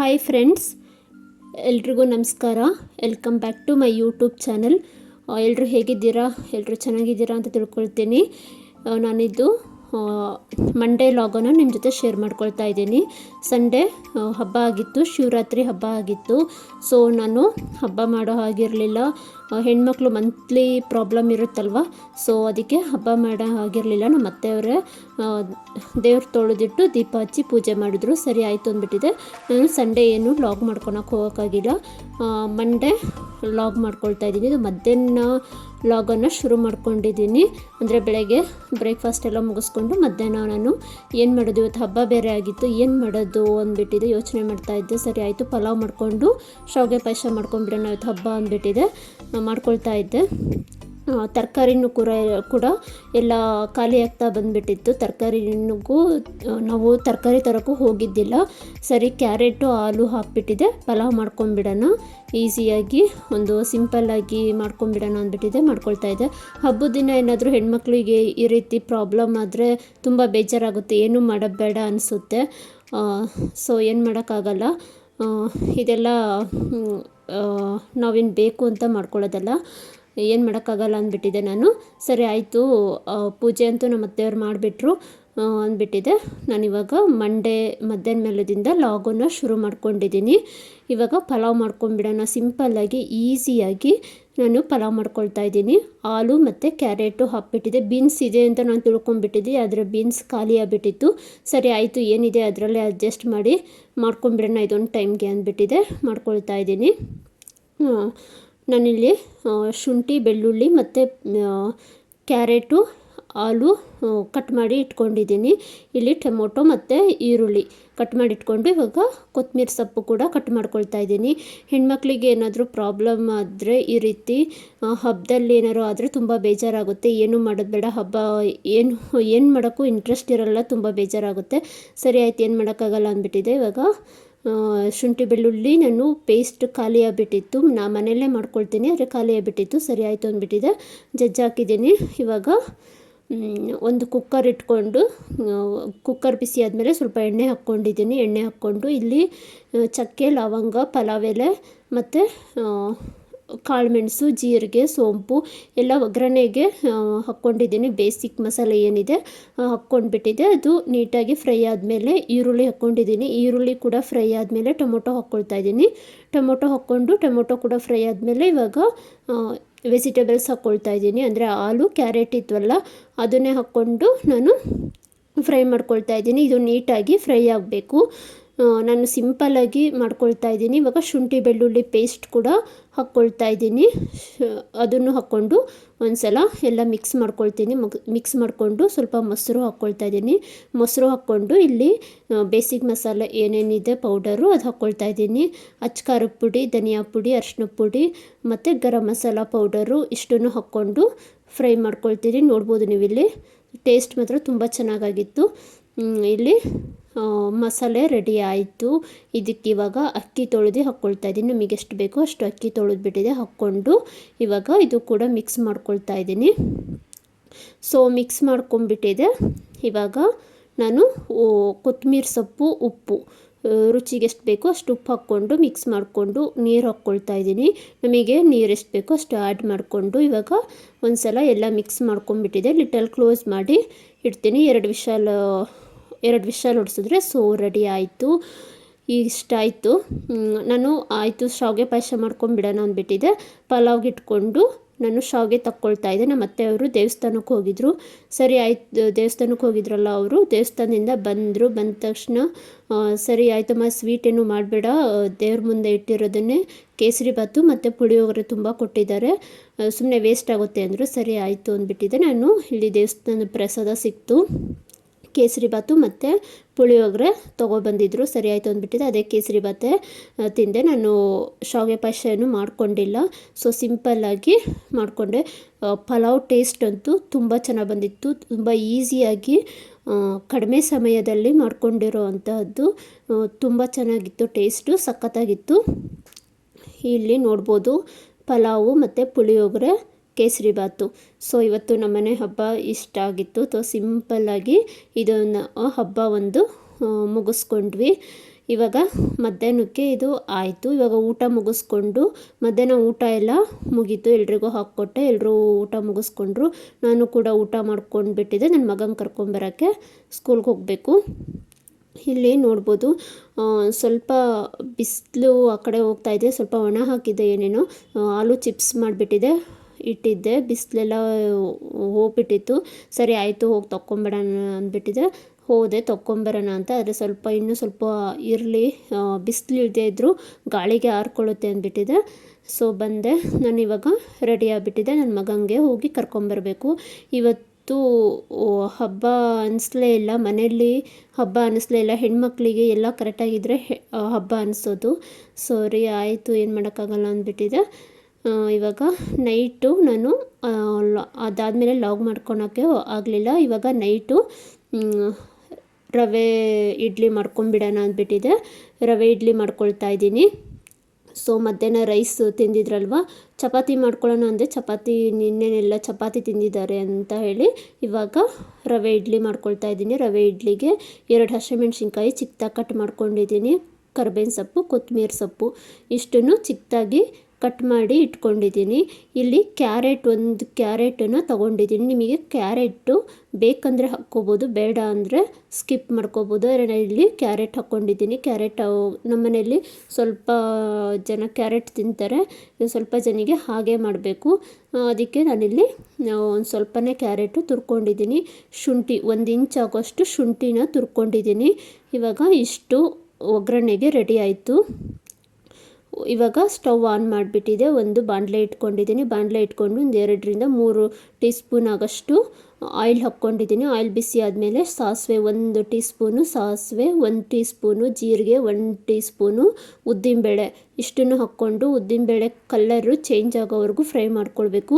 Hi friends ಎಲ್ರಿಗೂ ನಮಸ್ಕಾರ. Welcome back to my YouTube channel ಎಲ್ಲರೂ ಹೇಗಿದ್ದೀರಾ? ಎಲ್ಲರೂ ಚೆನ್ನಾಗಿದ್ದೀರಾ ಅಂತ ತಿಳ್ಕೊಳ್ತೀನಿ. ನಾನಿದ್ದು ಮಂಡೇ ಲಾಗನ್ನು ನಿಮ್ಮ ಜೊತೆ ಶೇರ್ ಮಾಡ್ಕೊಳ್ತಾ ಇದ್ದೀನಿ. ಸಂಡೇ ಹಬ್ಬ ಆಗಿತ್ತು, ಶಿವರಾತ್ರಿ ಹಬ್ಬ ಆಗಿತ್ತು. ಸೊ ನಾನು ಹಬ್ಬ ಮಾಡೋ ಹಾಗಿರಲಿಲ್ಲ. ಹೆಣ್ಮಕ್ಳು ಮಂತ್ಲಿ ಪ್ರಾಬ್ಲಮ್ ಇರುತ್ತಲ್ವ? ಸೊ ಅದಕ್ಕೆ ಹಬ್ಬ ಮಾಡೋ ಆಗಿರಲಿಲ್ಲ. ನಮ್ಮ ಅತ್ತೆಯವರೇ ದೇವ್ರು ತೊಳೆದಿಟ್ಟು ದೀಪ ಹಚ್ಚಿ ಪೂಜೆ ಮಾಡಿದ್ರು. ಸರಿ ಆಯಿತು ಅಂದ್ಬಿಟ್ಟಿದೆ. ನಾನು ಸಂಡೇ ಏನು ಲಾಗ್ ಮಾಡ್ಕೊಳಕ್ಕೆ ಹೋಗೋಕ್ಕಾಗಿಲ್ಲ. ಮಂಡೇ ಲಾಗ್ ಮಾಡ್ಕೊಳ್ತಾ ಇದ್ದೀನಿ. ಇದು ಮಧ್ಯಾಹ್ನ ಲಾಗನ್ನು ಶುರು ಮಾಡ್ಕೊಂಡಿದ್ದೀನಿ. ಅಂದರೆ ಬೆಳಗ್ಗೆ ಬ್ರೇಕ್ಫಾಸ್ಟ್ ಎಲ್ಲ ಮುಗಿಸ್ಕೊಂಡು ಮಧ್ಯಾಹ್ನ ನಾನು ಏನು ಮಾಡೋದು? ಇವತ್ತು ಹಬ್ಬ ಬೇರೆ ಆಗಿತ್ತು. ಏನು ಮಾಡೋದು ಅಂದ್ಬಿಟ್ಟಿದೆ. ಯೋಚನೆ ಮಾಡ್ತಾ ಇದ್ದೆ. ಸರಿ ಆಯಿತು, ಪಲಾವ್ ಮಾಡಿಕೊಂಡು ಶಾವಿಗೆ ಪಾಯಸ ಮಾಡ್ಕೊಂಡ್ಬಿಡೋಣ. ಇವತ್ತು ಹಬ್ಬ ಅಂದ್ಬಿಟ್ಟಿದೆ. ಮಾಡ್ಕೊಳ್ತಾ ಇದ್ದೆ. ತರಕಾರಿನೂ ಕೂಡ ಕೂಡ ಎಲ್ಲ ಖಾಲಿ ಆಗ್ತಾ ಬಂದುಬಿಟ್ಟಿತ್ತು. ತರಕಾರಿನಿಗೂ ನಾವು ತರಕಾರಿ ತರೋಕ್ಕೂ ಹೋಗಿದ್ದಿಲ್ಲ. ಸರಿ, ಕ್ಯಾರೆಟು ಆಲೂ ಹಾಕಿಬಿಟ್ಟಿದೆ. ಪಲಾವ್ ಮಾಡ್ಕೊಂಬಿಡೋಣ ಈಸಿಯಾಗಿ ಒಂದು ಸಿಂಪಲ್ಲಾಗಿ ಮಾಡ್ಕೊಂಬಿಡೋಣ ಅಂದ್ಬಿಟ್ಟಿದೆ, ಮಾಡ್ಕೊಳ್ತಾ ಇದ್ದೆ. ಹಬ್ಬದ ದಿನ ಏನಾದರೂ ಹೆಣ್ಮಕ್ಳಿಗೆ ಈ ರೀತಿ ಪ್ರಾಬ್ಲಮ್ ಆದರೆ ತುಂಬ ಬೇಜಾರಾಗುತ್ತೆ. ಏನೂ ಮಾಡಬೇಡ ಅನಿಸುತ್ತೆ. ಸೊ, ಏನು ಮಾಡೋಕ್ಕಾಗಲ್ಲ. ಇದೆಲ್ಲ ನಾವೇನು ಬೇಕು ಅಂತ ಮಾಡ್ಕೊಳ್ಳೋದಲ್ಲ. ಏನು ಮಾಡೋಕ್ಕಾಗಲ್ಲ ಅಂದ್ಬಿಟ್ಟಿದೆ ನಾನು. ಸರಿ ಆಯಿತು ಪೂಜೆ ಅಂತೂ ನಮ್ಮ ಅತ್ತೆಯವ್ರು ಮಾಡಿಬಿಟ್ರು ಅಂದ್ಬಿಟ್ಟಿದೆ ನಾನಿವಾಗ ಮಂಡೇ ಮಧ್ಯಾಹ್ನ ಮೇಲದಿಂದ ಲಾಗನ್ನು ಶುರು ಮಾಡ್ಕೊಂಡಿದ್ದೀನಿ. ಇವಾಗ ಪಲಾವ್ ಮಾಡ್ಕೊಂಡ್ಬಿಡೋಣ. ಸಿಂಪಲ್ಲಾಗಿ ಈಸಿಯಾಗಿ ನಾನು ಪಲಾವ್ ಮಾಡ್ಕೊಳ್ತಾ ಇದ್ದೀನಿ. ಆಲೂ ಮತ್ತು ಕ್ಯಾರೆಟು ಹಾಕ್ಬಿಟ್ಟಿದೆ ಬೀನ್ಸ್ ಇದೆ ಅಂತ ನಾನು ತಿಳ್ಕೊಂಡ್ಬಿಟ್ಟಿದ್ದೆ, ಆದರೆ ಬೀನ್ಸ್ ಖಾಲಿ ಆಗಿಬಿಟ್ಟಿತ್ತು. ಸರಿ ಆಯಿತು, ಏನಿದೆ ಅದರಲ್ಲೇ ಅಡ್ಜಸ್ಟ್ ಮಾಡಿ. ಮಾಡ್ಕೊಂಡ್ಬಿಡೋಣ ಇದೊಂದು ಟೈಮ್ಗೆ ಅಂದ್ಬಿಟ್ಟಿದೆ. ಮಾಡ್ಕೊಳ್ತಾ ಇದ್ದೀನಿ. ನಾನಿಲ್ಲಿ ಶುಂಠಿ ಬೆಳ್ಳುಳ್ಳಿ ಮತ್ತು ಕ್ಯಾರೆಟು ಆಲೂ ಕಟ್ ಮಾಡಿ ಇಟ್ಕೊಂಡಿದ್ದೀನಿ. ಇಲ್ಲಿ ಟೊಮೊಟೊ ಮತ್ತು ಈರುಳ್ಳಿ ಕಟ್ ಮಾಡಿ ಇಟ್ಕೊಂಡು ಇವಾಗ ಕೊತ್ತಂಬರಿ ಸೊಪ್ಪು ಕೂಡ ಕಟ್ ಮಾಡ್ಕೊಳ್ತಾ ಇದ್ದೀನಿ. ಹೆಣ್ಮಕ್ಳಿಗೆ ಏನಾದರೂ ಪ್ರಾಬ್ಲಮ್ ಆದರೆ ಈ ರೀತಿ ಹಬ್ಬದಲ್ಲಿ ಏನಾದ್ರು ಆದರೆ ತುಂಬ ಬೇಜಾರಾಗುತ್ತೆ. ಏನು ಮಾಡೋದು ಬೇಡ, ಹಬ್ಬ ಏನು ಏನು ಮಾಡೋಕ್ಕೂ ಇಂಟ್ರೆಸ್ಟ್ ಇರಲ್ಲ, ತುಂಬ ಬೇಜಾರಾಗುತ್ತೆ. ಸರಿ ಆಯ್ತು, ಏನು ಮಾಡೋಕ್ಕಾಗಲ್ಲ ಅಂದ್ಬಿಟ್ಟಿದೆ. ಇವಾಗ ಶುಂಠಿ ಬೆಳ್ಳುಳ್ಳಿ ನಾನು ಪೇಸ್ಟ್ ಖಾಲಿಯಾಗಿಬಿಟ್ಟಿತ್ತು ನಾ ಮನೆಯಲ್ಲೇ ಮಾಡ್ಕೊಳ್ತೀನಿ, ಆದರೆ ಖಾಲಿಯಾಗಿಬಿಟ್ಟಿತ್ತು ಸರಿ ಆಯಿತು ಅಂದ್ಬಿಟ್ಟಿದೆ. ಜಜ್ಜಾಕಿದ್ದೀನಿ. ಇವಾಗ ಒಂದು ಕುಕ್ಕರ್ ಇಟ್ಕೊಂಡು ಕುಕ್ಕರ್ ಬಿಸಿ ಆದಮೇಲೆ ಸ್ವಲ್ಪ ಎಣ್ಣೆ ಹಾಕ್ಕೊಂಡಿದ್ದೀನಿ. ಎಣ್ಣೆ ಹಾಕ್ಕೊಂಡು ಇಲ್ಲಿ ಚಕ್ಕೆ, ಲವಂಗ ಪಲಾವ್ ಎಲೆ ಮತ್ತು ಕಾಳುಮೆಣಸು, ಜೀರಿಗೆ, ಸೋಂಪು ಎಲ್ಲ ಒಗ್ಗರಣೆಗೆ ಹಾಕ್ಕೊಂಡಿದ್ದೀನಿ. ಬೇಸಿಕ್ ಮಸಾಲೆ ಏನಿದೆ ಹಾಕ್ಕೊಂಡ್ಬಿಟ್ಟಿದೆ. ಅದು ನೀಟಾಗಿ ಫ್ರೈ ಆದಮೇಲೆ ಈರುಳ್ಳಿ ಹಾಕ್ಕೊಂಡಿದ್ದೀನಿ. ಈರುಳ್ಳಿ ಕೂಡ ಫ್ರೈ ಆದಮೇಲೆ ಟೊಮೊಟೊ ಹಾಕ್ಕೊಳ್ತಾ ಇದ್ದೀನಿ. ಟೊಮೊಟೊ ಹಾಕ್ಕೊಂಡು ಟೊಮೊಟೊ ಕೂಡ ಫ್ರೈ ಆದಮೇಲೆ ಇವಾಗ ವೆಜಿಟೇಬಲ್ಸ್ ಹಾಕ್ಕೊಳ್ತಾ ಇದ್ದೀನಿ. ಅಂದರೆ ಆಲೂ, ಕ್ಯಾರೆಟ್ ಇದ್ವಲ್ಲ, ಅದನ್ನೇ ಹಾಕ್ಕೊಂಡು ನಾನು ಫ್ರೈ ಮಾಡ್ಕೊಳ್ತಾ ಇದ್ದೀನಿ. ಇದು ನೀಟಾಗಿ ಫ್ರೈ ಆಗಬೇಕು. ನಾನು ಸಿಂಪಲ್ಲಾಗಿ ಮಾಡ್ಕೊಳ್ತಾ ಇದ್ದೀನಿ. ಇವಾಗ ಶುಂಠಿ, ಬೆಳ್ಳುಳ್ಳಿ ಪೇಸ್ಟ್ ಕೂಡ ಹಾಕ್ಕೊಳ್ತಾ ಇದ್ದೀನಿ. ಅದನ್ನು ಹಾಕ್ಕೊಂಡು ಒಂದ್ಸಲ ಎಲ್ಲ ಮಿಕ್ಸ್ ಮಾಡ್ಕೊಳ್ತೀನಿ. ಮಿಕ್ಸ್ ಮಾಡಿಕೊಂಡು ಸ್ವಲ್ಪ ಮೊಸರು ಹಾಕ್ಕೊಳ್ತಾ ಇದ್ದೀನಿ. ಮೊಸರು ಹಾಕ್ಕೊಂಡು ಇಲ್ಲಿ ಬೇಸಿಕ್ ಮಸಾಲೆ ಏನೇನಿದೆ ಪೌಡರು ಅದು ಹಾಕ್ಕೊಳ್ತಾ ಇದ್ದೀನಿ. ಅಚ್ಕಾರದ ಪುಡಿ, ಧನಿಯಾ ಪುಡಿ ಅರಿಶಿನ ಪುಡಿ ಮತ್ತು ಗರಂ ಮಸಾಲ ಪೌಡರು ಇಷ್ಟನ್ನು ಹಾಕ್ಕೊಂಡು ಫ್ರೈ ಮಾಡ್ಕೊಳ್ತೀನಿ. ನೋಡ್ಬೋದು ನೀವು ಇಲ್ಲಿ ಟೇಸ್ಟ್ ಮಾತ್ರ ತುಂಬ ಚೆನ್ನಾಗಾಗಿತ್ತು. ಇಲ್ಲಿ ಮಸಾಲೆ ರೆಡಿ ಆಯಿತು. ಇದಕ್ಕೆ ಇವಾಗ ಅಕ್ಕಿ ತೊಳೆದು ಹಾಕ್ಕೊಳ್ತಾ ಇದ್ದೀನಿ. ನಮಗೆ ಎಷ್ಟು ಬೇಕೋ ಅಷ್ಟು ಅಕ್ಕಿ ತೊಳೆದ್ಬಿಟ್ಟಿದೆ, ಹಾಕ್ಕೊಂಡು ಇವಾಗ ಇದು ಕೂಡ ಮಿಕ್ಸ್ ಮಾಡ್ಕೊಳ್ತಾ ಇದ್ದೀನಿ. ಸೊ ಮಿಕ್ಸ್ ಮಾಡ್ಕೊಂಬಿಟ್ಟಿದೆ ಇವಾಗ ನಾನು ಕೊತ್ತಂಬರಿ ಸೊಪ್ಪು, ಉಪ್ಪು ರುಚಿಗೆ ಎಷ್ಟು ಬೇಕೋ ಅಷ್ಟು ಉಪ್ಪು ಹಾಕ್ಕೊಂಡು ಮಿಕ್ಸ್ ಮಾಡಿಕೊಂಡು ನೀರು ಹಾಕ್ಕೊಳ್ತಾ ಇದ್ದೀನಿ. ನಮಗೆ ನೀರು ಎಷ್ಟು ಬೇಕೋ ಅಷ್ಟು ಆ್ಯಡ್ ಮಾಡಿಕೊಂಡು ಇವಾಗ ಒಂದು ಸಲ ಎಲ್ಲ ಮಿಕ್ಸ್ ಮಾಡ್ಕೊಂಬಿಟ್ಟಿದೆ ಲಿಟಲ್ ಕ್ಲೋಸ್ ಮಾಡಿ ಇಡ್ತೀನಿ. ಎರಡು ವಿಶಾಲ ಎರಡು ವಿಷಲ್ ಹೊಡ್ಸಿದ್ರೆ ಸೊ, ರೆಡಿ ಆಯಿತು, ಇಷ್ಟ ಆಯಿತು. ನಾನು ಆಯಿತು, ಶಾವಿಗೆ ಪಾಯಸ ಮಾಡ್ಕೊಂಡ್ಬಿಡೋಣ ಅಂದ್ಬಿಟ್ಟಿದ್ದೆ ಪಲಾವ್ಗೆ ಇಟ್ಕೊಂಡು ನಾನು ಶಾವಿಗೆ ತಕ್ಕೊಳ್ತಾ ಇದ್ದೆ. ನಮ್ಮ ಅತ್ತೆಯವರು ದೇವಸ್ಥಾನಕ್ಕೆ ಹೋಗಿದ್ರು. ಸರಿ ಆಯ್ತು, ದೇವಸ್ಥಾನಕ್ಕೆ ಹೋಗಿದ್ರಲ್ಲ ಅವರು. ದೇವಸ್ಥಾನದಿಂದ ಬಂದರು, ಬಂದ ತಕ್ಷಣ ಸರಿ ಆಯ್ತಮ್ಮ ಸ್ವೀಟ್ ಏನು ಮಾಡಬೇಡ. ದೇವ್ರ ಮುಂದೆ ಇಟ್ಟಿರೋದನ್ನೇ ಕೇಸರಿ ಬಾತು ಮತ್ತು ಪುಳಿಯೋಗರೆ ತುಂಬ ಕೊಟ್ಟಿದ್ದಾರೆ. ಸುಮ್ಮನೆ ವೇಸ್ಟ್ ಆಗುತ್ತೆ ಅಂದರು. ಸರಿ ಆಯಿತು ಅಂದ್ಬಿಟ್ಟಿದ್ದೆ ನಾನು ಇಲ್ಲಿ ದೇವಸ್ಥಾನದ ಪ್ರಸಾದ ಸಿಕ್ತು. ಕೇಸರಿ ಬಾತು ಮತ್ತು ಪುಳಿಯೋಗರೆ ತೊಗೊಬಂದಿದ್ರು ಸರಿ ಆಯಿತು ಅಂದ್ಬಿಟ್ಟಿದೆ. ಅದೇ ಕೇಸರಿ ಬಾತೆ ತಿಂದೆ. ನಾನು ಶಾವಿಗೆ ಪಾಯಸ ಏನು ಮಾಡಿಕೊಂಡಿಲ್ಲ ಸೊ ಸಿಂಪಲ್ಲಾಗಿ ಮಾಡಿಕೊಂಡೆ. ಪಲಾವ್ ಟೇಸ್ಟ್ ಅಂತೂ ತುಂಬ ಚೆನ್ನಾಗಿ ಬಂದಿತ್ತು. ತುಂಬ ಈಸಿಯಾಗಿ ಕಡಿಮೆ ಸಮಯದಲ್ಲಿ ಮಾಡ್ಕೊಂಡಿರೋ ಅಂತಹದ್ದು ತುಂಬ ಚೆನ್ನಾಗಿತ್ತು. ಟೇಸ್ಟು ಸಖತ್ತಾಗಿತ್ತು. ಇಲ್ಲಿ ನೋಡ್ಬೋದು, ಪಲಾವು ಮತ್ತು ಪುಳಿಯೋಗರೆ ಕೇಸರಿ ಬಾತು. ಸೊ ಇವತ್ತು ನಮ್ಮನೆ ಹಬ್ಬ ಇಷ್ಟ ಆಗಿತ್ತು. ಸೊ ಸಿಂಪಲ್ಲಾಗಿ ಇದನ್ನು ಹಬ್ಬ ಒಂದು ಮುಗಿಸ್ಕೊಂಡ್ವಿ. ಇವಾಗ ಮಧ್ಯಾಹ್ನಕ್ಕೆ ಇದು ಆಯಿತು. ಇವಾಗ ಊಟ ಮುಗಿಸ್ಕೊಂಡು, ಮಧ್ಯಾಹ್ನ ಊಟ ಎಲ್ಲ ಮುಗೀತು. ಎಲ್ರಿಗೂ ಹಾಕ್ಕೊಟ್ಟೆ. ಎಲ್ಲರೂ ಊಟ ಮುಗಿಸ್ಕೊಂಡ್ರು. ನಾನು ಕೂಡ ಊಟ ಮಾಡ್ಕೊಂಡು ಬಿಟ್ಟಿದ್ದೆ. ನನ್ನ ಮಗನ ಕರ್ಕೊಂಬರೋಕ್ಕೆ ಸ್ಕೂಲ್ಗೆ ಹೋಗಬೇಕು. ಇಲ್ಲಿ ನೋಡ್ಬೋದು ಸ್ವಲ್ಪ ಬಿಸಿಲು ಆ ಕಡೆ ಹೋಗ್ತಾ ಇದೆ. ಸ್ವಲ್ಪ ಒಣ ಹಾಕಿದೆ ಏನೇನೋ. ಆಲೂ ಚಿಪ್ಸ್ ಮಾಡಿಬಿಟ್ಟಿದೆ. ಇಟ್ಟಿದ್ದೆ. ಬಿಸಿಲೆಲ್ಲ ಹೋಗ್ಬಿಟ್ಟಿತ್ತು. ಸರಿ, ಆಯಿತು, ಹೋಗಿ ತೊಗೊಂಬೇಡಣ ಅಂದ್ಬಿಟ್ಟಿದೆ. ಹೋದೆ ತೊಗೊಂಬರೋಣ ಅಂತ. ಆದರೆ ಸ್ವಲ್ಪ, ಇನ್ನೂ ಸ್ವಲ್ಪ ಇರಲಿ ಬಿಸಿಲು ಇಲ್ಲದೆ ಇದ್ದರೂ ಗಾಳಿಗೆ ಆರ್ಕೊಳ್ಳುತ್ತೆ ಅಂದ್ಬಿಟ್ಟಿದೆ. ಸೊ, ಬಂದೆ. ನಾನು ಇವಾಗ ರೆಡಿ ಆಗಿಬಿಟ್ಟಿದ್ದೆ ನನ್ನ ಮಗನಿಗೆ ಹೋಗಿ ಕರ್ಕೊಂಬರಬೇಕು. ಇವತ್ತು ಹಬ್ಬ ಅನಿಸ್ಲೇ ಇಲ್ಲ. ಮನೆಯಲ್ಲಿ ಹಬ್ಬ ಅನಿಸ್ಲೇ ಇಲ್ಲ. ಹೆಣ್ಮಕ್ಳಿಗೆ ಎಲ್ಲ ಕರೆಕ್ಟಾಗಿದ್ದರೆ ಹಬ್ಬ ಅನಿಸೋದು. ಸರಿ, ಆಯಿತು, ಏನು ಮಾಡೋಕ್ಕಾಗಲ್ಲ ಅಂದ್ಬಿಟ್ಟಿದೆ. ಇವಾಗ ನೈಟು ನಾನು ಅದಾದಮೇಲೆ ಲಾಗ್ ಮಾಡ್ಕೊಳಕ್ಕೆ ಆಗಲಿಲ್ಲ. ಇವಾಗ ನೈಟು ರವೆ ಇಡ್ಲಿ ಮಾಡ್ಕೊಂಬಿಡೋಣ ಅಂದ್ಬಿಟ್ಟಿದೆ. ರವೆ ಇಡ್ಲಿ ಮಾಡ್ಕೊಳ್ತಾ ಇದ್ದೀನಿ. ಸೊ ಮಧ್ಯಾಹ್ನ ರೈಸ್ ತಿಂದಿದ್ರಲ್ವ? ಚಪಾತಿ ಮಾಡ್ಕೊಳ್ಳೋಣ ಅಂದರೆ ಚಪಾತಿ, ನಿನ್ನೆನೆಲ್ಲ ಚಪಾತಿ ತಿಂದಿದ್ದಾರೆ ಅಂತ ಹೇಳಿ ಇವಾಗ ರವೆ ಇಡ್ಲಿ ಮಾಡ್ಕೊಳ್ತಾ ಇದ್ದೀನಿ. ರವೆ ಇಡ್ಲಿಗೆ ಎರಡು ಹಸಿಮೆಣ್ಸಿನ್ಕಾಯಿ ಚಿಕ್ಕದಾಗಿ ಕಟ್ ಮಾಡ್ಕೊಂಡಿದ್ದೀನಿ. ಕರ್ಬೇವಿನ ಸೊಪ್ಪು, ಕೊತ್ತಂಬರಿ ಸೊಪ್ಪು. ಇಷ್ಟನ್ನು ಚಿಕ್ಕದಾಗಿ ಕಟ್ ಮಾಡಿ ಇಟ್ಕೊಂಡಿದ್ದೀನಿ. ಇಲ್ಲಿ ಕ್ಯಾರೆಟ್ ಒಂದು ಕ್ಯಾರೆಟನ್ನು ತೊಗೊಂಡಿದ್ದೀನಿ. ನಿಮಗೆ ಕ್ಯಾರೆಟು ಬೇಕಂದರೆ ಹಾಕ್ಕೋಬೋದು, ಬೇಡ ಅಂದರೆ ಸ್ಕಿಪ್ ಮಾಡ್ಕೋಬೋದು. ಇಲ್ಲಿ ಕ್ಯಾರೆಟ್ ಹಾಕ್ಕೊಂಡಿದ್ದೀನಿ. ಕ್ಯಾರೆಟ್ ನಮ್ಮನೆಯಲ್ಲಿ ಸ್ವಲ್ಪ ಜನ ಕ್ಯಾರೆಟ್ ತಿಂತಾರೆ. ಸ್ವಲ್ಪ ಜನಿಗೆ ಹಾಗೆ ಮಾಡಬೇಕು. ಅದಕ್ಕೆ ನಾನಿಲ್ಲಿ ಒಂದು ಸ್ವಲ್ಪನೇ ಕ್ಯಾರೆಟು ತುರ್ಕೊಂಡಿದ್ದೀನಿ. ಶುಂಠಿ, ಒಂದು ಇಂಚ್ ಆಗೋಷ್ಟು ಶುಂಠಿನ ತುರ್ಕೊಂಡಿದ್ದೀನಿ. ಇವಾಗ ಇಷ್ಟು ಒಗ್ಗರಣೆಗೆ ರೆಡಿ ಆಯಿತು. ಇವಾಗ ಸ್ಟವ್ ಆನ್ ಮಾಡಿಬಿಟ್ಟಿದೆ. ಒಂದು ಬಾಣಲೆ ಇಟ್ಕೊಂಡಿದ್ದೀನಿ. ಬಾಣಲೆ ಇಟ್ಕೊಂಡು ಒಂದು ಎರಡರಿಂದ ಮೂರು ಟೀ ಸ್ಪೂನ್ ಆಗೋಷ್ಟು ಆಯಿಲ್ ಹಾಕ್ಕೊಂಡಿದ್ದೀನಿ. ಆಯಿಲ್ ಬಿಸಿ ಆದಮೇಲೆ ಸಾಸಿವೆ ಒಂದು ಟೀ ಸ್ಪೂನು ಸಾಸಿವೆ ಒಂದು ಟೀ ಸ್ಪೂನು ಜೀರಿಗೆ ಒಂದು ಟೀ ಸ್ಪೂನು ಉದ್ದಿನಬೇಳೆ ಇಷ್ಟನ್ನು ಹಾಕ್ಕೊಂಡು ಉದ್ದಿನಬೇಳೆ ಕಲ್ಲರು ಚೇಂಜ್ ಆಗೋವರೆಗೂ ಫ್ರೈ ಮಾಡ್ಕೊಳ್ಬೇಕು.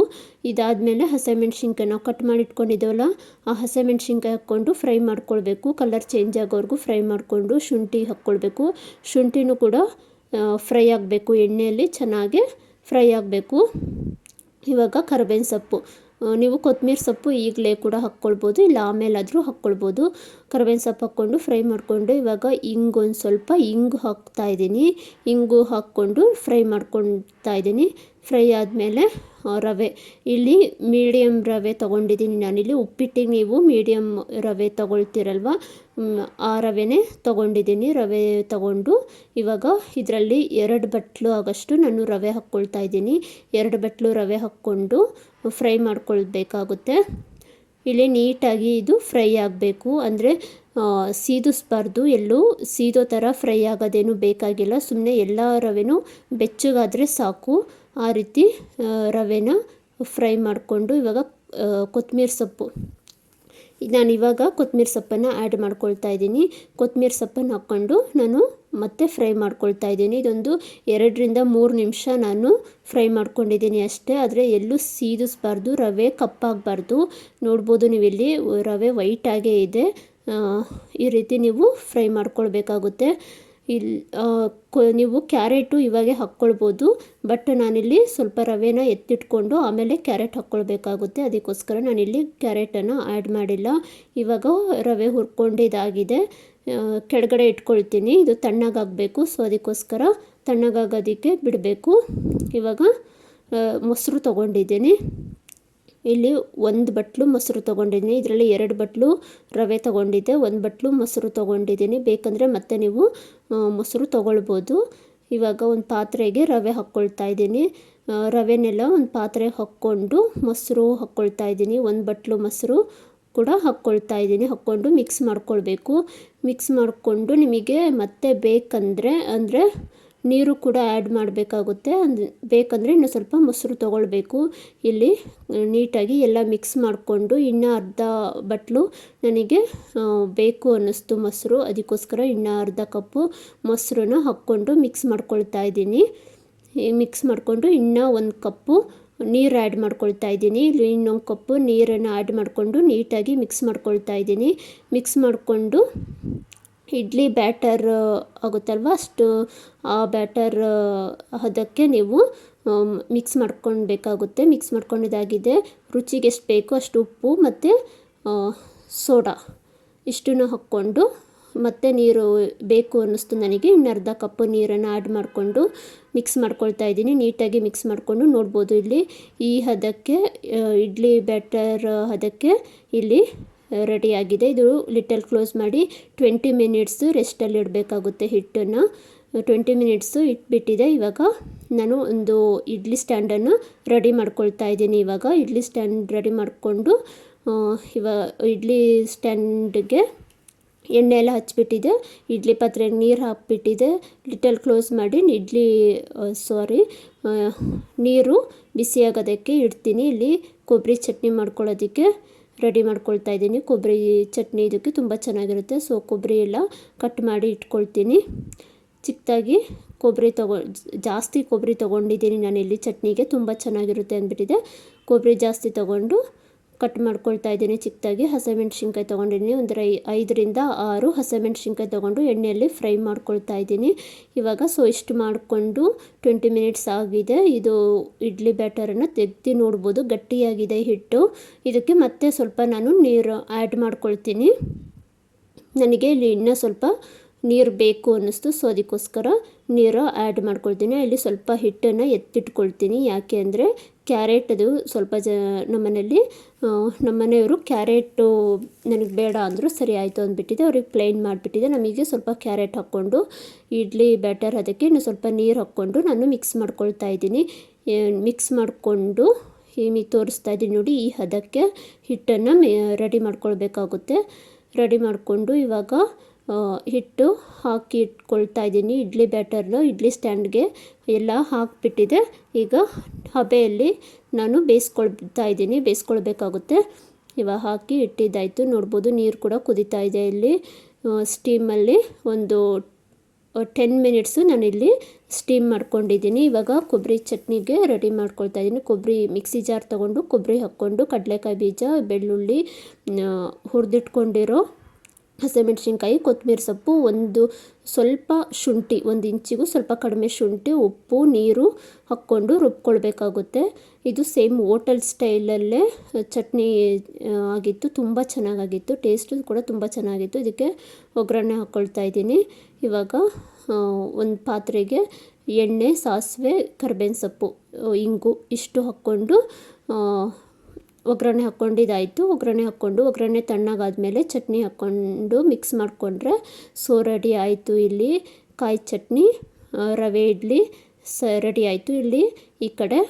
ಇದಾದಮೇಲೆ ಹಸಿಮೆಣ್ಸಿನ್ಕಾಯಿ ನಾವು ಕಟ್ ಮಾಡಿ ಇಟ್ಕೊಂಡಿದ್ದೇವಲ್ಲ, ಆ ಹಸಿಮೆಣ್ಸಿನ್ಕಾಯಿ ಹಾಕ್ಕೊಂಡು ಫ್ರೈ ಮಾಡ್ಕೊಳ್ಬೇಕು. ಕಲರ್ ಚೇಂಜ್ ಆಗೋವರೆಗೂ ಫ್ರೈ ಮಾಡಿಕೊಂಡು ಶುಂಠಿ ಹಾಕ್ಕೊಳ್ಬೇಕು. ಶುಂಠಿನೂ ಕೂಡ ಫ್ರೈ ಆಗಬೇಕು, ಎಣ್ಣೆಯಲ್ಲಿ ಚೆನ್ನಾಗಿ ಫ್ರೈ ಆಗಬೇಕು. ಇವಾಗ ಕರ್ಬೇವಿನ ಸೊಪ್ಪು. ನೀವು ಕೊತ್ತಂಬರಿ ಸೊಪ್ಪು ಈಗಲೇ ಕೂಡ ಹಾಕ್ಕೊಳ್ಬೋದು, ಇಲ್ಲ ಆಮೇಲಾದರೂ ಹಾಕ್ಕೊಳ್ಬೋದು. ಕರ್ಬೇವಿನ ಸೊಪ್ಪು ಹಾಕ್ಕೊಂಡು ಫ್ರೈ ಮಾಡಿಕೊಂಡು ಇವಾಗ ಇಂಗು ಒಂದು ಸ್ವಲ್ಪ ಇಂಗು ಹಾಕ್ತಾ ಇದ್ದೀನಿ. ಇಂಗು ಹಾಕ್ಕೊಂಡು ಫ್ರೈ ಮಾಡ್ಕೊಳ್ತಾ ಇದ್ದೀನಿ. ಫ್ರೈ ಆದಮೇಲೆ ರವೆ. ಇಲ್ಲಿ ಮೀಡಿಯಮ್ ರವೆ ತೊಗೊಂಡಿದ್ದೀನಿ ನಾನಿಲ್ಲಿ ಉಪ್ಪಿಟ್ಟಿಗೆ ನೀವು ಮೀಡಿಯಮ್ ರವೆ ತೊಗೊಳ್ತೀರಲ್ವ? ಆ ರವೆನೇ ತೊಗೊಂಡಿದ್ದೀನಿ. ರವೆ ತೊಗೊಂಡು ಇವಾಗ ಇದರಲ್ಲಿ ಎರಡು ಬಟ್ಲು ಆಗೋಷ್ಟು ನಾನು ರವೆ ಹಾಕ್ಕೊಳ್ತಾ ಇದ್ದೀನಿ. ಎರಡು ಬಟ್ಲು ರವೆ ಹಾಕ್ಕೊಂಡು ಫ್ರೈ ಮಾಡ್ಕೊಳ್ಬೇಕಾಗುತ್ತೆ. ಇಲ್ಲಿ ನೀಟಾಗಿ ಇದು ಫ್ರೈ ಆಗಬೇಕು. ಅಂದರೆ ಸೀದಿಸ್ಬಾರ್ದು. ಎಲ್ಲೂ ಸೀದೋ ಥರ ಫ್ರೈ ಆಗೋದೇನು ಬೇಕಾಗಿಲ್ಲ. ಸುಮ್ಮನೆ ಎಲ್ಲ ರವೆನೂ ಬೆಚ್ಚಗಾದರೆ ಸಾಕು. ಆ ರೀತಿ ರವೆನ ಫ್ರೈ ಮಾಡಿಕೊಂಡು ಇವಾಗ ಕೊತ್ತಂಬರಿ ಸೊಪ್ಪು. ನಾನು ಇವಾಗ ಕೊತ್ತಂಬರಿ ಸೊಪ್ಪನ್ನು ಆ್ಯಡ್ ಮಾಡ್ಕೊಳ್ತಾ ಇದ್ದೀನಿ. ಕೊತ್ತಂಬರಿ ಸೊಪ್ಪನ್ನು ಹಾಕ್ಕೊಂಡು ನಾನು ಮತ್ತೆ ಫ್ರೈ ಮಾಡ್ಕೊಳ್ತಾ ಇದ್ದೀನಿ. ಇದೊಂದು ಎರಡರಿಂದ ಮೂರು ನಿಮಿಷ ನಾನು ಫ್ರೈ ಮಾಡ್ಕೊಂಡಿದ್ದೀನಿ ಅಷ್ಟೇ. ಆದರೆ ಎಲ್ಲೂ ಸೀದಿಸ್ಬಾರ್ದು, ರವೆ ಕಪ್ಪಾಗಬಾರ್ದು. ನೋಡ್ಬೋದು ನೀವಿಲ್ಲಿ ರವೆ ವೈಟಾಗೇ ಇದೆ. ಈ ರೀತಿ ನೀವು ಫ್ರೈ ಮಾಡ್ಕೊಳ್ಬೇಕಾಗುತ್ತೆ. ಇಲ್ಲಿ ನೀವು ಕ್ಯಾರೆಟು ಇವಾಗೆ ಹಾಕ್ಕೊಳ್ಬೋದು. ಬಟ್ ನಾನಿಲ್ಲಿ ಸ್ವಲ್ಪ ರವೆನ ಎತ್ತಿಟ್ಕೊಂಡು ಆಮೇಲೆ ಕ್ಯಾರೆಟ್ ಹಾಕ್ಕೊಳ್ಬೇಕಾಗುತ್ತೆ. ಅದಕ್ಕೋಸ್ಕರ ನಾನಿಲ್ಲಿ ಕ್ಯಾರೆಟನ್ನು ಆ್ಯಡ್ ಮಾಡಿಲ್ಲ. ಇವಾಗ ರವೆ ಹುರ್ಕೊಂಡಿದ್ದಾಗಿದೆ ಕೆಳಗಡೆ ಇಟ್ಕೊಳ್ತೀನಿ. ಇದು ತಣ್ಣಗಾಗಬೇಕು. ಸೊ, ಅದಕ್ಕೋಸ್ಕರ ತಣ್ಣಗಾಗೋದಕ್ಕೆ ಬಿಡಬೇಕು. ಇವಾಗ ಮೊಸರು ತೊಗೊಂಡಿದ್ದೀನಿ. ಇಲ್ಲಿ ಒಂದು ಬಟ್ಲು ಮೊಸರು ತೊಗೊಂಡಿದ್ದೀನಿ. ಇದರಲ್ಲಿ ಎರಡು ಬಟ್ಲು ರವೆ ತೊಗೊಂಡಿದ್ದೆ, ಒಂದು ಬಟ್ಲು ಮೊಸರು ತೊಗೊಂಡಿದ್ದೀನಿ. ಬೇಕಂದರೆ ಮತ್ತೆ ನೀವು ಮೊಸರು ತೊಗೊಳ್ಬೋದು. ಇವಾಗ ಒಂದು ಪಾತ್ರೆಗೆ ರವೆ ಹಾಕ್ಕೊಳ್ತಾ ಇದ್ದೀನಿ. ರವೆನೆಲ್ಲ ಒಂದು ಪಾತ್ರೆ ಹಾಕ್ಕೊಂಡು ಮೊಸರು ಹಾಕ್ಕೊಳ್ತಾ ಇದ್ದೀನಿ. ಒಂದು ಬಟ್ಲು ಮೊಸರು ಕೂಡ ಹಾಕ್ಕೊಳ್ತಾ ಇದ್ದೀನಿ. ಹಾಕ್ಕೊಂಡು ಮಿಕ್ಸ್ ಮಾಡ್ಕೊಳ್ಬೇಕು. ಮಿಕ್ಸ್ ಮಾಡಿಕೊಂಡು ನಿಮಗೆ ಮತ್ತೆ ಬೇಕಂದರೆ, ಅಂದರೆ ನೀರು ಕೂಡ ಆ್ಯಡ್ ಮಾಡಬೇಕಾಗುತ್ತೆ. ಅಂದರೆ ಬೇಕಂದರೆ ಇನ್ನು ಸ್ವಲ್ಪ ಮೊಸರು ತೊಗೊಳ್ಬೇಕು. ಇಲ್ಲಿ, ನೀಟಾಗಿ ಎಲ್ಲ ಮಿಕ್ಸ್ ಮಾಡಿಕೊಂಡು ಇನ್ನು ಅರ್ಧ ಬಟ್ಲು ನನಗೆ ಬೇಕು ಅನ್ನಿಸ್ತು ಮೊಸರು. ಅದಕ್ಕೋಸ್ಕರ ಇನ್ನು ಅರ್ಧ ಕಪ್ಪು ಮೊಸರನ್ನ ಹಾಕ್ಕೊಂಡು ಮಿಕ್ಸ್ ಮಾಡ್ಕೊಳ್ತಾ ಇದ್ದೀನಿ. ಮಿಕ್ಸ್ ಮಾಡಿಕೊಂಡು ಇನ್ನೂ ಒಂದು ಕಪ್ಪು ನೀರು ಆ್ಯಡ್ ಮಾಡ್ಕೊಳ್ತಾ ಇದ್ದೀನಿ. ಇಲ್ಲಿ ಇನ್ನೊಂದು ಕಪ್ಪು ನೀರನ್ನು ಆ್ಯಡ್ ಮಾಡಿಕೊಂಡು ನೀಟಾಗಿ ಮಿಕ್ಸ್ ಮಾಡ್ಕೊಳ್ತಾ ಇದ್ದೀನಿ. ಮಿಕ್ಸ್ ಮಾಡಿಕೊಂಡು ಇಡ್ಲಿ ಬ್ಯಾಟರ್ ಆಗುತ್ತಲ್ವ? ಅಷ್ಟು, ಆ, ಬ್ಯಾಟರ್ ಅದಕ್ಕೆ ನೀವು ಮಿಕ್ಸ್ ಮಾಡ್ಕೊಳ್ಬೇಕಾಗುತ್ತೆ. ಮಿಕ್ಸ್ ಮಾಡ್ಕೊಂಡಿದ್ದಾಗಿದೆ. ರುಚಿಗೆ ಎಷ್ಟು ಬೇಕೋ ಅಷ್ಟು ಉಪ್ಪು ಮತ್ತು ಸೋಡಾ ಇಷ್ಟನ್ನು ಹಾಕ್ಕೊಂಡು ಮತ್ತೆ ನೀರು ಬೇಕು ಅನ್ನಿಸ್ತು ನನಗೆ. ಇನ್ನು ಅರ್ಧ ಕಪ್ಪು ನೀರನ್ನು ಆ್ಯಡ್ ಮಾಡಿಕೊಂಡು ಮಿಕ್ಸ್ ಮಾಡ್ಕೊಳ್ತಾ ಇದ್ದೀನಿ. ನೀಟಾಗಿ ಮಿಕ್ಸ್ ಮಾಡಿಕೊಂಡು ನೋಡ್ಬೋದು ಇಲ್ಲಿ. ಈ ಹದಕ್ಕೆ ಇಡ್ಲಿ ಬ್ಯಾಟರ್ ಹದಕ್ಕೆ ಇಲ್ಲಿ ರೆಡಿಯಾಗಿದೆ. ಇದು ಲಿಟಲ್ ಕ್ಲೋಸ್ ಮಾಡಿ ಟ್ವೆಂಟಿ ಮಿನಿಟ್ಸು ರೆಸ್ಟಲ್ಲಿ ಇಡಬೇಕಾಗುತ್ತೆ ಹಿಟ್ಟನ್ನು. ಟ್ವೆಂಟಿ ಮಿನಿಟ್ಸು ಇಟ್ಬಿಟ್ಟಿದೆ ಇವಾಗ ನಾನು ಒಂದು ಇಡ್ಲಿ ಸ್ಟ್ಯಾಂಡನ್ನು ರೆಡಿ ಮಾಡ್ಕೊಳ್ತಾ ಇದ್ದೀನಿ. ಇವಾಗ ಇಡ್ಲಿ ಸ್ಟ್ಯಾಂಡ್ ರೆಡಿ ಮಾಡಿಕೊಂಡು ಇವಾಗ ಇಡ್ಲಿ ಸ್ಟ್ಯಾಂಡ್ಗೆ ಎಣ್ಣೆ ಎಲ್ಲ ಹಚ್ಬಿಟ್ಟಿದೆ ಇಡ್ಲಿ ಪಾತ್ರೆಗೆ ನೀರು ಹಾಕ್ಬಿಟ್ಟಿದೆ. ಲಿಟಲ್ ಕ್ಲೋಸ್ ಮಾಡಿ ಇಡ್ಲಿ ಸಾರಿ ನೀರು ಬಿಸಿಯಾಗೋದಕ್ಕೆ ಇಡ್ತೀನಿ. ಇಲ್ಲಿ ಕೊಬ್ಬರಿ ಚಟ್ನಿ ಮಾಡ್ಕೊಳ್ಳೋದಕ್ಕೆ. ರೆಡಿ ಮಾಡ್ಕೊಳ್ತಾ ಇದ್ದೀನಿ. ಕೊಬ್ಬರಿ ಚಟ್ನಿ ಇದಕ್ಕೆ ತುಂಬ ಚೆನ್ನಾಗಿರುತ್ತೆ. ಸೊ ಕೊಬ್ಬರಿ ಎಲ್ಲ ಕಟ್ ಮಾಡಿ ಇಟ್ಕೊಳ್ತೀನಿ. ಚಿಕ್ಕದಾಗಿ ಕೊಬ್ಬರಿ ತಗೊ, ಜಾಸ್ತಿ ಕೊಬ್ಬರಿ ತೊಗೊಂಡಿದ್ದೀನಿ ಇಲ್ಲಿ ಚಟ್ನಿಗೆ. ತುಂಬ ಚೆನ್ನಾಗಿರುತ್ತೆ ಅಂದ್ಬಿಟ್ಟಿದೆ. ಕೊಬ್ಬರಿ ಜಾಸ್ತಿ ತೊಗೊಂಡು ಕಟ್ ಮಾಡ್ಕೊಳ್ತಾ ಇದ್ದೀನಿ ಚಿಕ್ಕದಾಗಿ. ಹಸಿಮೆಣ್ಸಿನ್ಕಾಯಿ ತೊಗೊಂಡಿದ್ದೀನಿ. ಒಂದು ರೈ ಐದರಿಂದ ಆರು ಹಸಿಮೆಣ್ಸಿನ್ಕಾಯಿ ತೊಗೊಂಡು ಎಣ್ಣೆಯಲ್ಲಿ ಫ್ರೈ ಮಾಡ್ಕೊಳ್ತಾ ಇದ್ದೀನಿ. ಇವಾಗ ಸೊ ಇಷ್ಟು ಮಾಡಿಕೊಂಡು ಟ್ವೆಂಟಿ ಮಿನಿಟ್ಸ್ ಆಗಿದೆ. ಇದು ಇಡ್ಲಿ ಬ್ಯಾಟರನ್ನು ತೆಗ್ದು ನೋಡ್ಬೋದು. ಗಟ್ಟಿಯಾಗಿದೆ ಹಿಟ್ಟು. ಇದಕ್ಕೆ ಮತ್ತೆ ಸ್ವಲ್ಪ ನಾನು ನೀರು ಆ್ಯಡ್ ಮಾಡ್ಕೊಳ್ತೀನಿ. ನನಗೆ ಇಲ್ಲಿ ಇನ್ನೂ ಸ್ವಲ್ಪ ನೀರು ಬೇಕು ಅನ್ನಿಸ್ತು. ಸೊ, ಅದಕ್ಕೋಸ್ಕರ ನೀರು ಆ್ಯಡ್ ಮಾಡ್ಕೊಳ್ತೀನಿ. ಇಲ್ಲಿ ಸ್ವಲ್ಪ ಹಿಟ್ಟನ್ನು ಎತ್ತಿಟ್ಕೊಳ್ತೀನಿ. ಯಾಕೆ ಅಂದರೆ ಕ್ಯಾರೆಟ್ ಅದು ಸ್ವಲ್ಪ ಜ ನಮ್ಮನೇಲಿ ನಮ್ಮನೆಯವರು ಕ್ಯಾರೆಟು ನನಗೆ ಬೇಡ ಅಂದರು ಸರಿ ಆಯಿತು ಅಂದ್ಬಿಟ್ಟಿದ್ದೆ ಅವ್ರಿಗೆ ಪ್ಲೈನ್ ಮಾಡಿಬಿಟ್ಟಿದ್ದೆ ನಮಗೆ ಸ್ವಲ್ಪ ಕ್ಯಾರೆಟ್ ಹಾಕ್ಕೊಂಡು, ಇಡ್ಲಿ ಬ್ಯಾಟರ್ ಅದಕ್ಕೆ ಇನ್ನು ಸ್ವಲ್ಪ ನೀರು ಹಾಕ್ಕೊಂಡು ನಾನು ಮಿಕ್ಸ್ ಮಾಡ್ಕೊಳ್ತಾ ಇದ್ದೀನಿ. ಮಿಕ್ಸ್ ಮಾಡಿಕೊಂಡು ಈ ತೋರಿಸ್ತಾ ಇದ್ದೀನಿ ನೋಡಿ ಈ ಹದಕ್ಕೆ ಹಿಟ್ಟನ್ನು ರೆಡಿ ಮಾಡ್ಕೊಳ್ಬೇಕಾಗುತ್ತೆ. ರೆಡಿ ಮಾಡಿಕೊಂಡು ಇವಾಗ ಹಿಟ್ಟು ಹಾಕಿ ಇಟ್ಕೊಳ್ತಾ ಇದ್ದೀನಿ. ಇಡ್ಲಿ ಬ್ಯಾಟರ್ನ, ಇಡ್ಲಿ ಸ್ಟ್ಯಾಂಡ್ಗೆ ಎಲ್ಲ ಹಾಕಿಬಿಟ್ಟಿದೆ. ಈಗ ಹಬೆಯಲ್ಲಿ ನಾನು ಬೇಯಿಸ್ಕೊಳ್ತಾ ಇದ್ದೀನಿ. ಬೇಯಿಸ್ಕೊಳ್ಬೇಕಾಗುತ್ತೆ. ಇವಾಗ ಹಾಕಿ ಇಟ್ಟಿದ್ದಾಯಿತು. ನೋಡ್ಬೋದು ನೀರು ಕೂಡ ಕುದೀತಾ ಇದೆ ಇಲ್ಲಿ. ಸ್ಟೀಮಲ್ಲಿ ಒಂದು ಟೆನ್ ಮಿನಿಟ್ಸು ನಾನಿಲ್ಲಿ ಸ್ಟೀಮ್ ಮಾಡ್ಕೊಂಡಿದ್ದೀನಿ. ಇವಾಗ ಕೊಬ್ಬರಿ ಚಟ್ನಿಗೆ ರೆಡಿ ಮಾಡ್ಕೊಳ್ತಾ ಇದ್ದೀನಿ. ಕೊಬ್ಬರಿ ಮಿಕ್ಸಿ ಜಾರ್ ತೊಗೊಂಡು, ಕೊಬ್ಬರಿ ಹಾಕ್ಕೊಂಡು, ಕಡಲೆಕಾಯಿ ಬೀಜ, ಬೆಳ್ಳುಳ್ಳಿ ಹುರಿದಿಟ್ಕೊಂಡಿರೋ ಹಸಿಮೆಣ್ಸಿನ್ಕಾಯಿ ಕೊತ್ತಂಬರಿ ಸೊಪ್ಪು, ಒಂದು ಸ್ವಲ್ಪ ಶುಂಠಿ, ಒಂದು ಇಂಚಿಗೂ ಸ್ವಲ್ಪ ಕಡಿಮೆ ಶುಂಠಿ, ಉಪ್ಪು, ನೀರು ಹಾಕ್ಕೊಂಡು ರುಬ್ಕೊಳ್ಬೇಕಾಗುತ್ತೆ. ಇದು ಸೇಮ್ ಹೋಟೆಲ್ ಸ್ಟೈಲಲ್ಲೇ ಚಟ್ನಿ ಆಗಿತ್ತು, ತುಂಬ ಚೆನ್ನಾಗಾಗಿತ್ತು, ಟೇಸ್ಟು ಕೂಡ ತುಂಬ ಚೆನ್ನಾಗಿತ್ತು. ಇದಕ್ಕೆ ಒಗ್ಗರಣೆ ಹಾಕ್ಕೊಳ್ತಾ ಇದ್ದೀನಿ. ಇವಾಗ ಒಂದು ಪಾತ್ರೆಗೆ ಎಣ್ಣೆ, ಸಾಸಿವೆ, ಕರ್ಬೇವಿನ ಸೊಪ್ಪು ಇಂಗು ಇಷ್ಟು ಹಾಕ್ಕೊಂಡು ಒಗ್ಗರಣೆ ಹಾಕ್ಕೊಂಡಿದ್ದಾಯಿತು ಒಗ್ಗರಣೆ ಹಾಕ್ಕೊಂಡು, ಒಗ್ಗರಣೆ ತಣ್ಣಗಾದ್ಮೇಲೆ ಚಟ್ನಿ ಹಾಕ್ಕೊಂಡು ಮಿಕ್ಸ್ ಮಾಡಿಕೊಂಡ್ರೆ ಸೊ ರೆಡಿ ಆಯಿತು ಇಲ್ಲಿ. ಕಾಯಿ ಚಟ್ನಿ ರವೆ ಇಡ್ಲಿ ಸ ರೆಡಿ ಆಯಿತು ಇಲ್ಲಿ. ಈ ಕಡೆ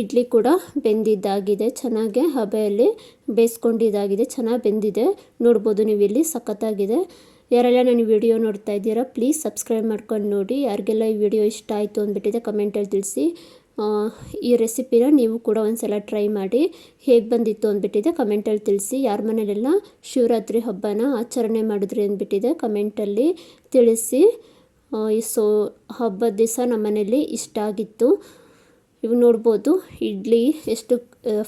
ಇಡ್ಲಿ ಕೂಡ ಬೆಂದಿದ್ದಾಗಿದೆ, ಚೆನ್ನಾಗಿ ಹಬೆಯಲ್ಲಿ ಬೇಯಿಸ್ಕೊಂಡಿದ್ದಾಗಿದೆ, ಚೆನ್ನಾಗಿ ಬೆಂದಿದೆ. ನೋಡ್ಬೋದು ನೀವು ಇಲ್ಲಿ, ಸಖತ್ತಾಗಿದೆ. ಯಾರೆಲ್ಲ ನನ್ನ ವಿಡಿಯೋ ನೋಡ್ತಾ ಇದ್ದೀರಾ ಪ್ಲೀಸ್ ಸಬ್ಸ್ಕ್ರೈಬ್ ಮಾಡ್ಕೊಂಡು ನೋಡಿ. ಯಾರಿಗೆಲ್ಲ ಈ ವಿಡಿಯೋ ಇಷ್ಟ ಆಯಿತು ಅಂದ್ಬಿಟ್ಟಿದೆ ಕಮೆಂಟಲ್ಲಿ ತಿಳಿಸಿ. ಈ ರೆಸಿಪಿನ ನೀವು ಕೂಡ ಒಂದ್ಸಲ ಟ್ರೈ ಮಾಡಿ. ಹೇಗೆ ಬಂದಿತ್ತು ಅಂದ್ಬಿಟ್ಟಿದೆ ಕಮೆಂಟಲ್ಲಿ ತಿಳಿಸಿ. ಯಾರ ಮನೇಲೆಲ್ಲ ಶಿವರಾತ್ರಿ ಹಬ್ಬನ ಆಚರಣೆ ಮಾಡಿದ್ರಿ ಅಂದ್ಬಿಟ್ಟಿದೆ ಕಮೆಂಟಲ್ಲಿ ತಿಳಿಸಿ. ಸೊ, ಹಬ್ಬದ ದಿವಸ ನಮ್ಮ ಮನೇಲಿ ಇಷ್ಟ ಆಗಿತ್ತು. ಇವು ನೋಡ್ಬೋದು, ಇಡ್ಲಿ ಎಷ್ಟು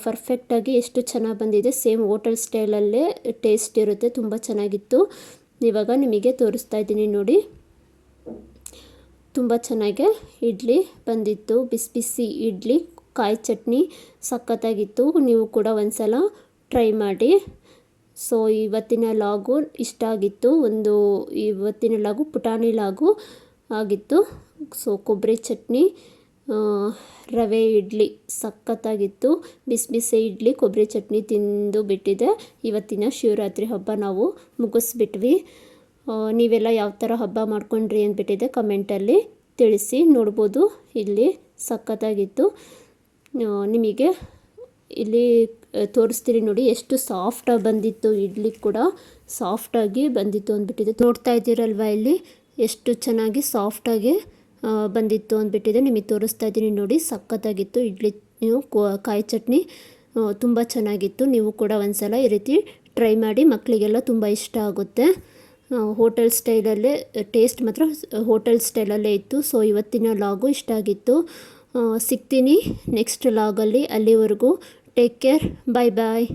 ಪರ್ಫೆಕ್ಟಾಗಿ ಎಷ್ಟು ಚೆನ್ನಾಗಿ ಬಂದಿದೆ. ಸೇಮ್ ಹೋಟೆಲ್ ಸ್ಟೈಲಲ್ಲೇ ಟೇಸ್ಟ್ ಇರುತ್ತೆ, ತುಂಬ ಚೆನ್ನಾಗಿತ್ತು. ಇವಾಗ ನಿಮಗೆ ತೋರಿಸ್ತಾ ಇದ್ದೀನಿ ನೋಡಿ. ತುಂಬ ಚೆನ್ನಾಗೆ ಇಡ್ಲಿ ಬಂದಿತ್ತು. ಬಿಸಿ ಬಿಸಿ ಇಡ್ಲಿ, ಕಾಯಿ ಚಟ್ನಿ ಸಖತ್ತಾಗಿತ್ತು. ನೀವು ಕೂಡ ಒಂದ್ಸಲ ಟ್ರೈ ಮಾಡಿ. ಸೊ, ಇವತ್ತಿನ ಲಾಗು ಇಷ್ಟ ಆಗಿತ್ತು. ಒಂದು ಇವತ್ತಿನ ಲಾಗು ಪುಟಾಣಿ ಲಾಗು ಆಗಿತ್ತು. ಸೊ, ಕೊಬ್ಬರಿ ಚಟ್ನಿ ರವೆ ಇಡ್ಲಿ ಸಖತ್ತಾಗಿತ್ತು. ಬಿಸಿ ಬಿಸಿ ಇಡ್ಲಿ, ಕೊಬ್ಬರಿ ಚಟ್ನಿ ತಿಂದು ಬಿಟ್ಟಿದೆ. ಇವತ್ತಿನ ಶಿವರಾತ್ರಿ ಹಬ್ಬ ನಾವು ಮುಗಿಸ್ಬಿಟ್ವಿ. ನೀವೆಲ್ಲ ಯಾವ ಥರ ಹಬ್ಬ ಮಾಡ್ಕೊಂಡ್ರಿ ಅಂದ್ಬಿಟ್ಟಿದೆ ಕಮೆಂಟಲ್ಲಿ ತಿಳಿಸಿ ನೋಡ್ಬೋದು. ಇಲ್ಲಿ ಸಖತ್ತಾಗಿತ್ತು. ನಿಮಗೆ ಇಲ್ಲಿ ತೋರಿಸ್ತೀರಿ ನೋಡಿ, ಎಷ್ಟು ಸಾಫ್ಟಾಗಿ ಬಂದಿತ್ತು, ಇಡ್ಲಿ ಕೂಡ ಸಾಫ್ಟಾಗಿ ಬಂದಿತ್ತು ಅಂದ್ಬಿಟ್ಟಿದೆ. ನೋಡ್ತಾ ಇದ್ದೀರಲ್ವ ಇಲ್ಲಿ? ಎಷ್ಟು ಚೆನ್ನಾಗಿ ಸಾಫ್ಟಾಗಿ ಬಂದಿತ್ತು ಅಂದ್ಬಿಟ್ಟಿದೆ. ನಿಮಗೆ ತೋರಿಸ್ತಾ ಇದ್ದೀನಿ ನೋಡಿ, ಸಖತ್ತಾಗಿತ್ತು. ಇಡ್ಲಿ ಕಾಯಿ ಚಟ್ನಿ ತುಂಬ ಚೆನ್ನಾಗಿತ್ತು. ನೀವು ಕೂಡ ಒಂದ್ಸಲ ಈ ರೀತಿ ಟ್ರೈ ಮಾಡಿ, ಮಕ್ಕಳಿಗೆಲ್ಲ ತುಂಬ ಇಷ್ಟ ಆಗುತ್ತೆ. ಹೋಟೆಲ್ ಸ್ಟೈಲಲ್ಲೇ, ಟೇಸ್ಟ್ ಮಾತ್ರ ಹೋಟೆಲ್ ಸ್ಟೈಲಲ್ಲೇ ಇತ್ತು. ಸೊ ಇವತ್ತಿನ ಲಾಗು ಇಷ್ಟ ಆಗಿತ್ತು. ಸಿಗ್ತೀನಿ ನೆಕ್ಸ್ಟ್ ಲಾಗಲ್ಲಿ, ಅಲ್ಲಿವರೆಗೂ. ಟೇಕ್ ಕೇರ್ ಬಾಯ್ ಬಾಯ್